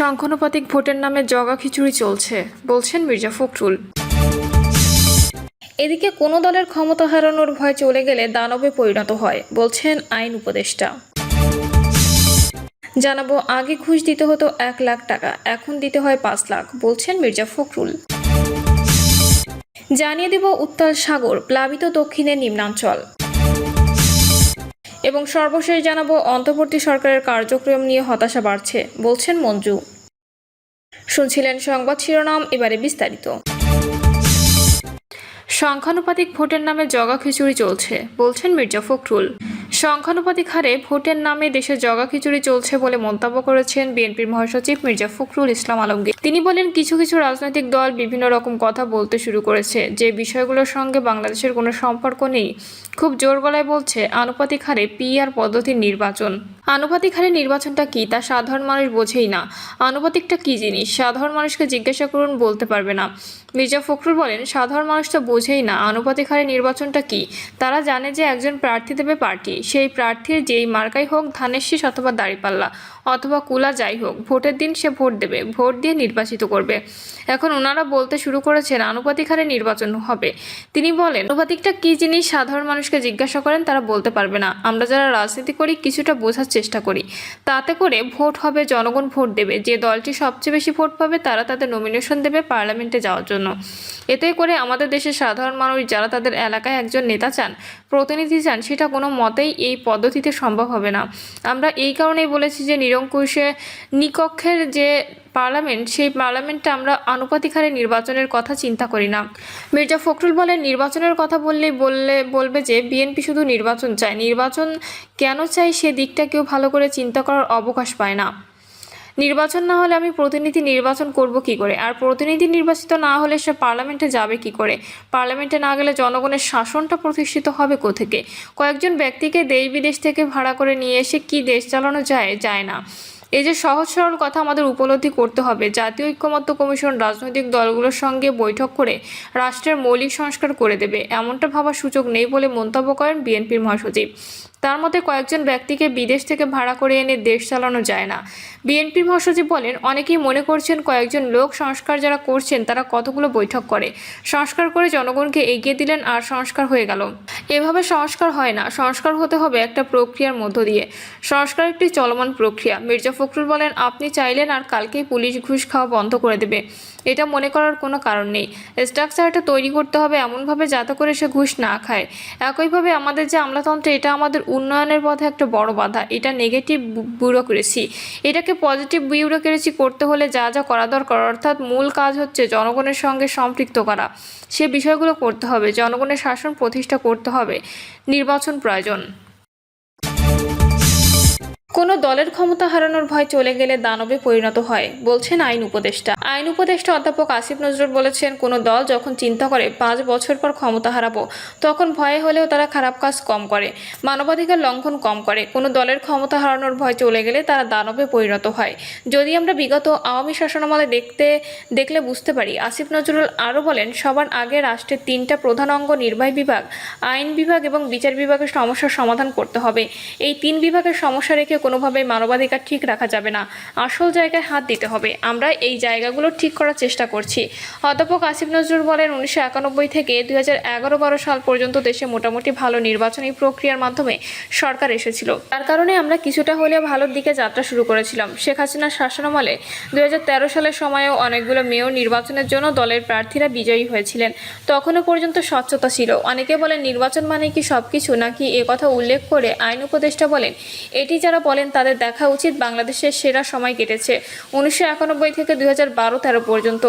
সংখ্যানুপাতিক ভোটের নামে জগা খিচুড়ি চলছে, বলছেন মির্জা ফখরুল। এদিকে কোনো দলের ক্ষমতা হারানোর ভয় চলে গেলে দানবে পরিণত হয়, বলছেন আইন উপদেষ্টা। জানাব, আগে ঘুষ দিতে হতো এক লাখ টাকা, এখন দিতে হয় পাঁচ লাখ, বলছেন মির্জা ফখরুল। জানিয়ে দেব উত্তাল সাগর, প্লাবিত দক্ষিণের নিম্নাঞ্চল। এবং সর্বশেষ জানাব, অন্তর্বর্তী সরকারের কার্যক্রম নিয়ে হতাশা বাড়ছে, বলছেন মঞ্জু। শুনছিলেন সংবাদ শিরোনাম, এবারে বিস্তারিত। সংখ্যানুপাতিক ভোটের নামে জগা খিচুড়ি চলছে, বলছেন মির্জা ফখরুল। সংখ্যানুপাতিক হারে ভোটের নামে দেশে জগা খিচুড়ি চলছে বলে মন্তব্য করেছেন বিএনপির মহাসচিব মির্জা ফখরুল ইসলাম আলমগীর। তিনি বলেন, কিছু কিছু রাজনৈতিক দল বিভিন্ন রকম কথা বলতে শুরু করেছে। যে বিষয়গুলোর সঙ্গে বাংলাদেশের কোনো সম্পর্ক নেই, খুব জোর গলায় বলছে, আনুপাতিক হারে পিআর পদ্ধতির নির্বাচন। আনুপাতিক হারে নির্বাচনটা কি, তা সাধারণ মানুষ বোঝেই না। আনুপাতিকটা কি জিনিস, সাধারণ মানুষকে জিজ্ঞাসা করুন, বলতে পারবে না। মির্জা ফখরুল বলেন, সাধারণ মানুষ তো বোঝেই না আনুপাতিক হারে নির্বাচনটা কি। তারা জানে যে একজন প্রার্থী দেবে পার্টি। সেই প্রার্থীর যেই মার্কাই হোক, ধানের শীষ অথবা দাঁড়িপাল্লা। অথবা কুলা যাই হোক, ভোটের দিন সে ভোট দেবে, ভোট দিয়ে নির্বাচিত করবে। এখন ওনারা বলতে শুরু করেছেন, আনুপাতিক হারে নির্বাচন হবে। তিনি বলেন, আনুপাতিকটা কি জিনিস সাধারণ মানুষকে জিজ্ঞাসা করেন, তারা বলতে পারবে না। আমরা যারা রাজনীতি করি, কিছুটা বোঝার চেষ্টা করি। তাতে করে ভোট হবে, জনগণ ভোট দেবে। যে দলটি সবচেয়ে বেশি ভোট পাবে, তারা তাদের নমিনেশন দেবে পার্লামেন্টে যাওয়ার জন্য। এতে করে আমাদের দেশের সাধারণ মানুষ, যারা তাদের এলাকায় একজন নেতা চান, প্রতিনিধি চান, সেটা কোনো মতেই এই পদ্ধতিতে সম্ভব হবে না। আমরা এই কারণেই বলেছি যে নিরঙ্কুশে নিকক্ষের যে পার্লামেন্ট, সেই পার্লামেন্টটা আমরা আনুপাতিক হারে নির্বাচনের কথা চিন্তা করি না। মির্জা ফখরুল বলে নির্বাচনের কথা বললেই বললে, বলবে যে বিএনপি শুধু নির্বাচন চায়। নির্বাচন কেন চায় সে দিকটা কেউ ভালো করে চিন্তা করার অবকাশ পায় না। নির্বাচন না হলে আমি প্রতিনিধি নির্বাচন করব কি করে? আর প্রতিনিধি নির্বাচিত না হলে সে পার্লামেন্টে যাবে কি করে? পার্লামেন্টে না গেলে জনগণের শাসনটা প্রতিষ্ঠিত হবে কোথেকে? কয়েকজন ব্যক্তিকে দেশ বিদেশ থেকে ভাড়া করে নিয়ে এসে কি দেশ চালানো যায় যায় না। এই যে সহজ সরল কথা আমাদের উপলব্ধি করতে হবে। জাতীয় ঐক্যমত্য কমিশন রাজনৈতিক দলগুলোর সঙ্গে বৈঠক করে রাষ্ট্রের মৌলিক সংস্কার করে দেবে। এমনটা ভাবার সুযোগ নেই বলে মন্তব্য করেন বিএনপির মহাসচিব। তার মতে কয়েকজন ব্যক্তিকে বিদেশ থেকে ভাড়া করে এনে দেশ চালানো যায় না। বিএনপি মহাসচিব বলেন, অনেকেই মনে করছেন কয়েকজন লোক সংস্কার যারা করছেন, তারা কতগুলো বৈঠক করে। সংস্কার করে জনগণকে এগিয়ে দিলেন আর সংস্কার হয়ে গেল। এভাবে সংস্কার হয় না। সংস্কার হতে হবে একটা প্রক্রিয়ার মধ্য দিয়ে। সংস্কার একটি চলমান প্রক্রিয়া। মির্জা ফখরুল বলেন, আপনি চাইলেন আর কালকেই পুলিশ ঘুষ খাওয়া বন্ধ করে দেবে। এটা মনে করার কোনো কারণ নেই। স্ট্রাকচারটা তৈরি করতে হবে এমনভাবে যাতে করে সে ঘুষ না খায়। একইভাবে আমাদের যে আমলাতন্ত্র এটা আমাদের উন্নয়নের পথে একটা বড় বাধা, এটা নেগেটিভ ব্যুরোক্রেসি এটাকে পজিটিভ ব্যুরোক্রেসি করতে হলে যা যা করা দরকার, অর্থাৎ মূল কাজ হচ্ছে জনগণের সঙ্গে সম্পৃক্ত করা। সে বিষয়গুলো করতে হবে, জনগণের শাসন প্রতিষ্ঠা করতে হবে। নির্বাচন প্রয়োজন। কোনো দলের ক্ষমতা হারানোর ভয় চলে গেলে দানবে পরিণত হয়, বলছেন আইন উপদেষ্টা। আইন উপদেষ্টা অধ্যাপক আসিফ নজরুল বলেছেন, কোনো দল যখন চিন্তা করে পাঁচ বছর পর ক্ষমতা হারাবো, তখন ভয়ে হলেও তারা খারাপ কাজ কম করে, মানবাধিকার লঙ্ঘন কম করে। কোনো দলের ক্ষমতা হারানোর ভয় চলে গেলে তারা দানবে পরিণত হয়। যদি আমরা বিগত আওয়ামী শাসনামলে দেখতে, দেখলে বুঝতে পারি, আসিফ নজরুল আরও বলেন, সবার আগে রাষ্ট্রের তিনটা প্রধান অঙ্গ নির্বাহী বিভাগ, আইন বিভাগ এবং বিচার বিভাগের সমস্যার সমাধান করতে হবে। এই তিন বিভাগের সমস্যা রেখে কোনোভাবেই মানবাধিকার ঠিক রাখা যাবে না। আসল জায়গায় হাত দিতে হবে। আমরা এই জায়গাগুলো ঠিক করার চেষ্টা করছি। অধ্যাপক আসিফ নজরুল বলেন, উনিশশো একানব্বই থেকে দুই হাজার এগারো বারো সাল পর্যন্ত দেশে মোটামুটি ভালো নির্বাচনী প্রক্রিয়ার মাধ্যমে সরকার এসেছিল। তার কারণে আমরা কিছুটা হলেও ভালোর দিকে যাত্রা শুরু করেছিলাম। শেখ হাসিনার শাসনামলে দুই হাজার তেরো সালের সময়েও অনেকগুলো মেয়র নির্বাচনের জন্য দলের প্রার্থীরা বিজয়ী হয়েছিলেন। তখনও পর্যন্ত স্বচ্ছতা ছিল। অনেকে বলেন, নির্বাচন মানে কি সব কিছু নাকি কথা উল্লেখ করে আইন উপদেষ্টা বলেন, এটি যারা বলেন, তাদের দেখা উচিত বাংলাদেশের সেরা সময় কেটেছে উনিশশো একানব্বই থেকে দুই হাজার বারো তেরো পর্যন্ত।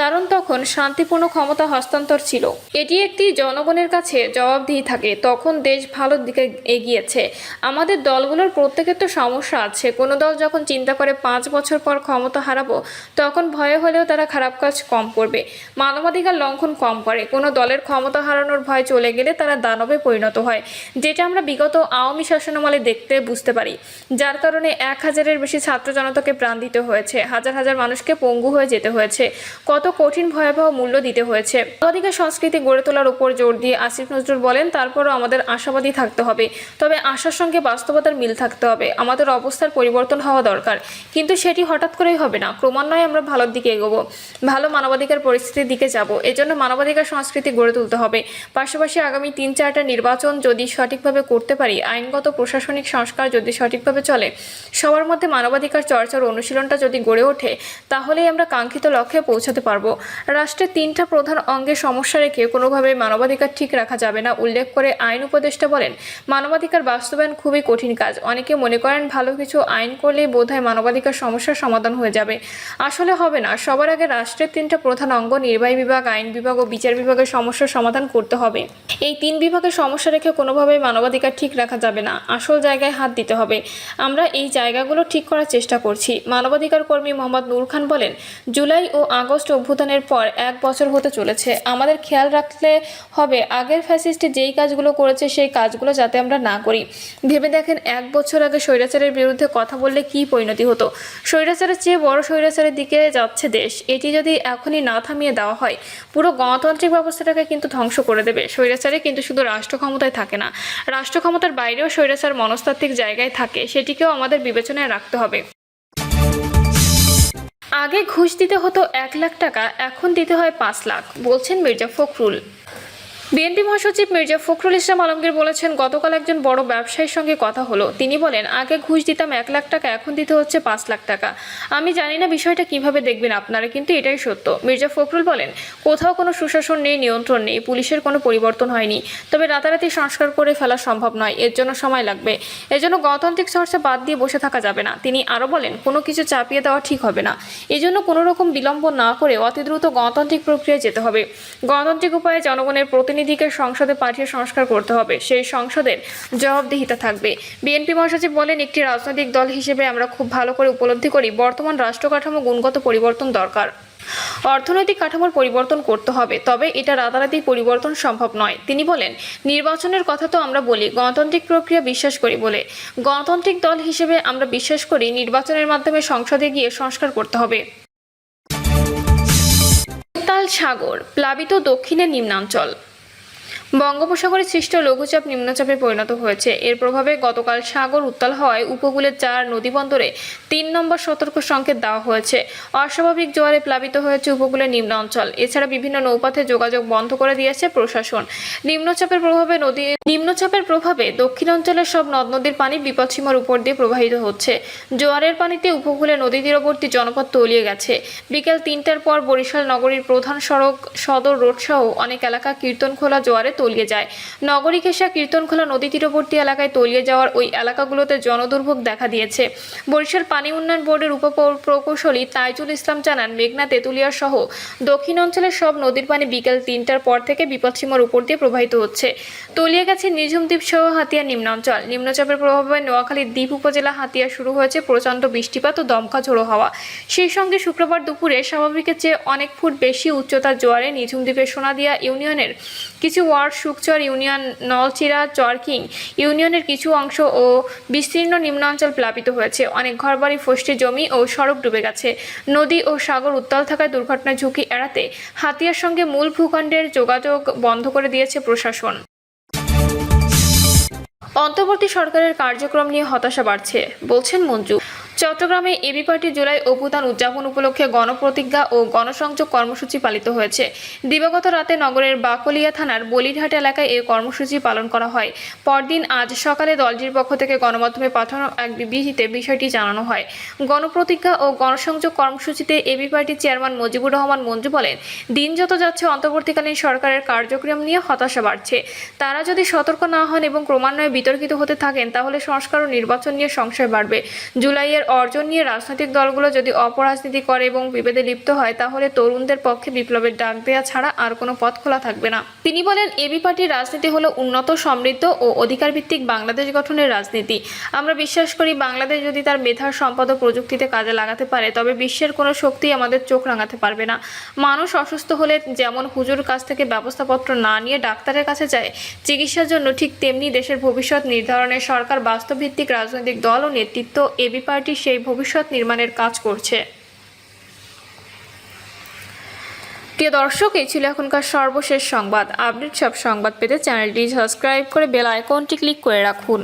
কারণ তখন শান্তিপূর্ণ ক্ষমতা হস্তান্তর ছিল। এটি একটি জনগণের কাছে জবাবদিহি থাকে। তখন দেশ ভালোর দিকে এগিয়েছে। আমাদের দলগুলোর প্রত্যেকের তো সমস্যা আছে। কোনো দল যখন চিন্তা করে পাঁচ বছর পর ক্ষমতা হারাবো, তখন ভয়ে হলেও তারা খারাপ কাজ কম করবে। মানবাধিকার লঙ্ঘন কম করে। কোনো দলের ক্ষমতা হারানোর ভয় চলে গেলে তারা দানবে পরিণত হয়। যেটা আমরা বিগত আওয়ামী শাসনামলে দেখতে বুঝতে পারি। যার কারণে এক হাজারের বেশি ছাত্র জনতাকে প্রাণ দিতে হয়েছে। হাজার হাজার মানুষকে পঙ্গু হয়ে যেতে হয়েছে। কত কঠিন ভয়াবহ মূল্য দিতে হয়েছে। মানবাধিকার সংস্কৃতি গড়ে তোলার উপর জোর দিয়ে আসিফ নজরুল বলেন, তারপরও আমাদের আশাবাদী থাকতে হবে। তবে আশার সঙ্গে বাস্তবতার মিল থাকতে হবে। আমাদের অবস্থার পরিবর্তন হওয়া দরকার। কিন্তু সেটি হঠাৎ করেই হবে না। ক্রমান্বয়ে আমরা ভালোর দিকে এগোবো। ভালো মানবাধিকার পরিস্থিতির দিকে যাব। এজন্য মানবাধিকার সংস্কৃতি গড়ে তুলতে হবে। পাশাপাশি আগামী তিন চারটা নির্বাচন যদি সঠিকভাবে করতে পারি, আইনগত, প্রশাসনিক সংস্কার যদি সঠিকভাবে চলে? সবার মধ্যে মানবাধিকার চর্চার অনুশীলনটা যদি গড়ে ওঠে, তাহলেই আমরা কাঙ্ক্ষিত লক্ষ্যে পৌঁছাতে পারব। রাষ্ট্রের তিনটা প্রধান অঙ্গে সমস্যা রেখে কোনোভাবে মানবাধিকার ঠিক রাখা যাবে না, উল্লেখ করে আইন উপদেষ্টা বলেন। মানবাধিকার বাস্তবায়ন খুবই কঠিন কাজ। অনেকে মনে করেন ভালো কিছু আইন করলেই বোধহয় মানবাধিকার সমস্যার সমাধান হয়ে যাবে। আসলে হবে না। সবার আগে রাষ্ট্রের তিনটা প্রধান অঙ্গ, নির্বাহী বিভাগ, আইন বিভাগ ও বিচার বিভাগের সমস্যার সমাধান করতে হবে। এই তিন বিভাগের সমস্যা রেখে কোনোভাবেই মানবাধিকার ঠিক রাখা যাবে না। আসল জায়গায় হাত দিতে হবে। আমরা এই জায়গাগুলো ঠিক করার চেষ্টা করছি। মানবাধিকার কর্মী মোহাম্মদ নূর খান বলেন, জুলাই ও আগস্ট অভ্যুত্থানের পর এক বছর হতে চলেছে। আমাদের খেয়াল রাখলে হবে, আগের ফ্যাসিস্টে যেই কাজগুলো করেছে সেই কাজগুলো যাতে আমরা না করি। ভেবে দেখেন, এক বছর আগে স্বৈরাচারের বিরুদ্ধে কথা বললে কি পরিণতি হতো? স্বৈরাচারের চেয়ে বড় স্বৈরাচারের দিকে যাচ্ছে দেশ। এটি যদি এখনই না থামিয়ে দেওয়া হয়, পুরো গণতান্ত্রিক ব্যবস্থাটাকে কিন্তু ধ্বংস করে দেবে। স্বৈরাচারে কিন্তু শুধু রাষ্ট্র ক্ষমতায় থাকে না। রাষ্ট্র ক্ষমতার বাইরেও স্বৈরাচার মনস্তাত্ত্বিক জায়গায় থাকে। সেটিকেও আমাদের বিবেচনায় রাখতে হবে। আগে ঘুষ দিতে হতো এক লাখ টাকা, এখন দিতে হয় পাঁচ লাখ, বলছেন মির্জা ফখরুল। বিএনপি মহাসচিব মির্জা ফখরুল ইসলাম আলমগীর বলেছেন, গতকাল একজন বড় ব্যবসায়ীর সঙ্গে কথা হলো। তিনি বলেন, আগে ঘুষ দিতাম এক লাখ টাকা, এখন দিতে হচ্ছে পাঁচ লাখ টাকা। আমি জানি না বিষয়টা কীভাবে দেখবেন আপনারা, কিন্তু এটাই সত্য। মির্জা ফখরুল বলেন, কোথাও কোনো সুশাসন নেই, নিয়ন্ত্রণ নেই, পুলিশের কোনো পরিবর্তন হয়নি। তবে রাতারাতি সংস্কার করে ফেলা সম্ভব নয়, এর জন্য সময় লাগবে। এজন্য গণতান্ত্রিক চর্চা বাদ দিয়ে বসে থাকা যাবে না। তিনি আরও বলেন, কোনো কিছু চাপিয়ে দেওয়া ঠিক হবে না। এজন্য কোনো রকম বিলম্ব না করে অতি দ্রুত গণতান্ত্রিক প্রক্রিয়ায় যেতে হবে। গণতান্ত্রিক উপায়ে জনগণের প্রতিনিধিকে সংসদে পাঠিয়ে সংস্কার করতে হবে, সেই সংসদের জবাবদিহিতা থাকবে। বিএনপি মহাসচিব বলেন, একটি রাজনৈতিক দল হিসেবে আমরা খুব ভালো করে উপলব্ধি করি, বর্তমান রাষ্ট্র কাঠামো গুণগত পরিবর্তন দরকার। অর্থনৈতিক কাঠামোর পরিবর্তন করতে হবে, তবে এটা রাতারাতি পরিবর্তন সম্ভব নয়। তিনি বলেন, নির্বাচনের কথা তো আমরা বলি, গণতান্ত্রিক প্রক্রিয়া বিশ্বাস করি বলে। গণতান্ত্রিক দল হিসেবে আমরা বিশ্বাস করি, নির্বাচনের মাধ্যমে সংসদে গিয়ে সংস্কার করতে হবে। সাগর, প্লাবিত দক্ষিণের নিম্নাঞ্চল। বঙ্গোপসাগরে সৃষ্ট লঘুচাপ নিম্নচাপে পরিণত হয়েছে। এর প্রভাবে গতকাল সাগর উত্তাল হওয়ায় উপকূলের চার নদীবন্দরে তিন নম্বর সতর্ক সংকেত দেওয়া হয়েছে। অস্বাভাবিক জোয়ারে প্লাবিত হয়েছে উপকূলের নিম্ন অঞ্চল। এছাড়া বিভিন্ন নৌপথে যোগাযোগ বন্ধ করে দিয়েছে প্রশাসন। নিম্নচাপের প্রভাবে নদী নিম্নচাপের প্রভাবে দক্ষিণ অঞ্চলের সব নদ নদীর পানি বিপদসীমার উপর দিয়ে প্রবাহিত হচ্ছে। জোয়ারের পানিতে উপকূলে নদী তীরবর্তী জনপদ তলিয়ে গেছে। বিকেল তিনটার পর বরিশাল নগরীর প্রধান সড়ক সদর রোড সহ অনেক এলাকা কীর্তনখোলা জোয়ারে তলিয়ে যায়। নগরী ঘেঁষা কীর্তনখোলা নদী তীরবর্তী এলাকায় তলিয়ে যাওয়ার ওই এলাকাগুলোতে জনদুর্ভোগ দেখা দিয়েছে। বরিশাল পানি উন্নয়ন বোর্ডের উপ প্রকৌশলী তাইজুল ইসলাম জানান, মেঘনা, তেঁতুলিয়া সহ দক্ষিণ অঞ্চলের সব নদীর পানি বিকেল তিনটার পর থেকে বিপদসীমার উপর দিয়ে প্রবাহিত হচ্ছে। তলিয়ে গেছে নিঝুম দ্বীপ সহ হাতিয়া নিম্নাঞ্চল। নিম্নচাপের প্রভাবে নোয়াখালীর দ্বীপ উপজেলা হাতিয়া শুরু হয়েছে প্রচণ্ড বৃষ্টিপাত ও দমকা ঝোড়ো হাওয়া। সেই সঙ্গে শুক্রবার দুপুরে স্বাভাবিকের চেয়ে অনেক ফুট বেশি উচ্চতার জোয়ারে নিঝুম দ্বীপের সোনাদিয়া ইউনিয়নের কিছু ওয়ার্ড সুকচর ইউনিয়ন, নলচিরা, চরকিং ইউনিয়নের কিছু অংশ ও বিস্তীর্ণ নিম্নাঞ্চল প্লাবিত হয়েছে। অনেক ঘরবাড়ি, ফষ্টি জমি ও সড়ক ডুবে গেছে। নদী ও সাগর উত্তাল থাকায় দুর্ঘটনার ঝুঁকি এড়াতে হাতিয়ার সঙ্গে মূল ভূখণ্ডের যোগাযোগ বন্ধ করে দিয়েছে প্রশাসন। অন্তর্বর্তী সরকারের কার্যক্রম নিয়ে হতাশা বাড়ছে, বলছেন মঞ্জু। চট্টগ্রামে এবি পার্টি জুলাই অভ্যুত্থান উদযাপন উপলক্ষে গণপ্রতিজ্ঞা ও গণসংযোগ কর্মসূচি পালিত হয়েছে। দিবাগত রাতে নগরের বাকলিয়া থানার বলিরহাট এলাকায় এই কর্মসূচি পালন করা হয়। পরদিন আজ সকালে দলটির পক্ষ থেকে গণমাধ্যমে পাঠানো এক বিবৃতিতে বিষয়টি জানানো হয়। গণপ্রতিজ্ঞা ও গণসংযোগ কর্মসূচিতে এবি পার্টির চেয়ারম্যান মুজিবুর রহমান মঞ্জু বলেন, দিন যত যাচ্ছে অন্তর্বর্তীকালীন সরকারের কার্যক্রম নিয়ে হতাশা বাড়ছে। তারা যদি সতর্ক না হন এবং ক্রমান্বয়ে বিতর্কিত হতে থাকেন, তাহলে সংস্কার ও নির্বাচন নিয়ে সংশয় বাড়বে। জুলাইয়ের অর্জন নিয়ে রাজনৈতিক দলগুলো যদি অপরাজনীতি করে এবং বিভেদে লিপ্ত হয়, তাহলে তরুণদের পক্ষে বিপ্লবের ডাক দেওয়া ছাড়া আর কোনো পথ খোলা থাকবে না। তিনি বলেন এবি পার্টির রাজনীতি হলো উন্নত, সমৃদ্ধ ও অধিকার ভিত্তিক বাংলাদেশ গঠনের রাজনীতি। আমরা বিশ্বাস করি, বাংলাদেশ যদি তার মেধার সম্পদ ও প্রযুক্তিতে কাজে লাগাতে পারে, তবে বিশ্বের কোনো শক্তি আমাদের চোখ রাঙাতে পারবে না। মানুষ অসুস্থ হলে যেমন হুজুর কাছ থেকে ব্যবস্থাপত্র না নিয়ে ডাক্তারের কাছে যায়, চিকিৎসার জন্য ঠিক তেমনি দেশের ভবিষ্যৎ নির্ধারণে সরকার বাস্তবভিত্তিক রাজনৈতিক দল ও নেতৃত্ব এবি পার্টি সেই ভবিষ্যৎ নির্মাণের কাজ করছে। প্রিয় দর্শক, এই ছিল এখনকার সর্বশেষ সংবাদ। আপডেট সব সংবাদ পেতে চ্যানেলটি সাবস্ক্রাইব করে বেল আইকনটি ক্লিক করে রাখুন।